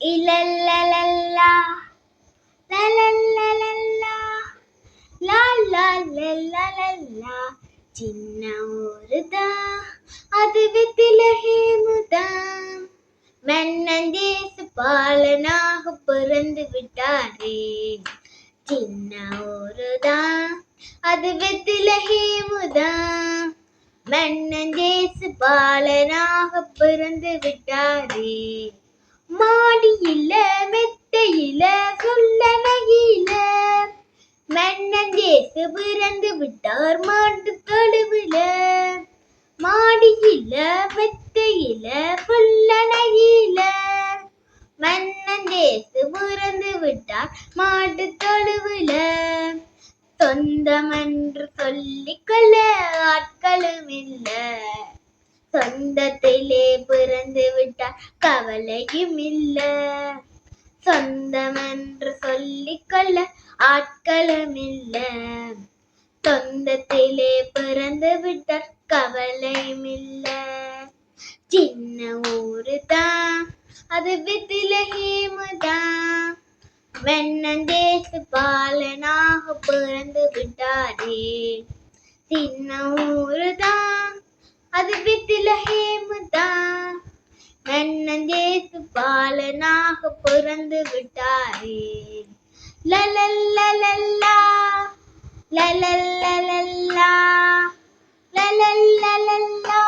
இலல்லலல்லா லலல்லலல்லா லா லா சின்ன ஊருதான் அது வித்திலஹேமுதான் மன்னன் பாலனாக பிறந்து விட்டாரே. சின்ன ஊருதான் அது வெத்திலஹேமுதான் மன்னன் தேச பாலனாக பிறந்து விட்டாரே. மாடியில மெத்தையில சொல்லனையில மன்னன் தேச பிறந்து விட்டார் மாட்டு தொழுவில மாடியில மெத்தையில புல்லனையில மன்னன் தேச பிறந்து விட்டார் மாட்டு தொழுவில சொந்தமன்று சொல்லிக்கொள்ள ஆட்களும் இல்லை. பிறந்து விட்டார். கவலையும் இல்ல. சொந்தம் என்று சொல்லிக்கொள்ள ஆட்களும் இல்ல. சொந்தத்திலே பிறந்து விட்டார். கவலையும் இல்ல. சின்ன ஊரு தான் அது வித்திலஹேமுதான் வெண்ணந்தேசு பாலனாக பிறந்து விட்டாரே. சின்ன ஊரு தான் அது வித்திலஹேமுதான் எனக்கு பாலனாக பிறந்து விட்டாரே லலல்லலல்லா லலல்லலல்லா லலல்லலல்லா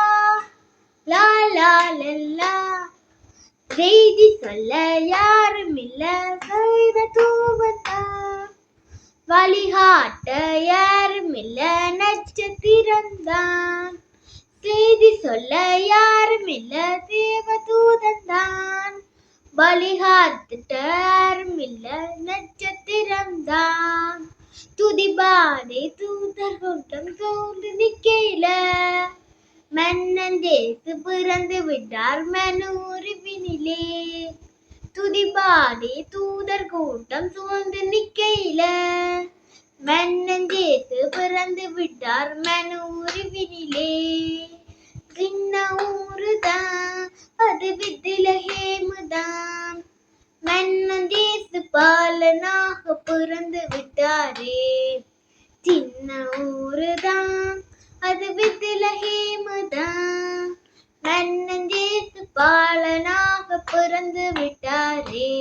லா செய்தி சொல்ல யாரும் இல்ல செய்த தூவத்தான் வழிகாட்ட யாரும் இல்ல நட்சத்திரம்தான் சொல்ல யாரும் இல்ல தேவதூதன் தான். வழிகாத்துட்ட யாரும் இல்ல நட்சத்திரம்தான் துதிபாதை தூதர் கூட்டம் தோன்று நிக்கையில. மன்னன் தேசு பிறந்து விட்டார் மனூருவினிலே துதிபாடி தூதர் கூட்டம் சூழ்ந்து நிக்கையில. மன்னன் தேசு பிறந்து விட்டார் மனூருவினிலே சின்ன ஊருதான் அது வித்திலஹேமுதான் மன்னன் தேசு பாலனாக பிறந்து விட்டாரே. சின்ன ஊருதான் அது வித்திலஹேமுதான் மன்னன் தேசு பாலனாக பிறந்து விட்டாரே.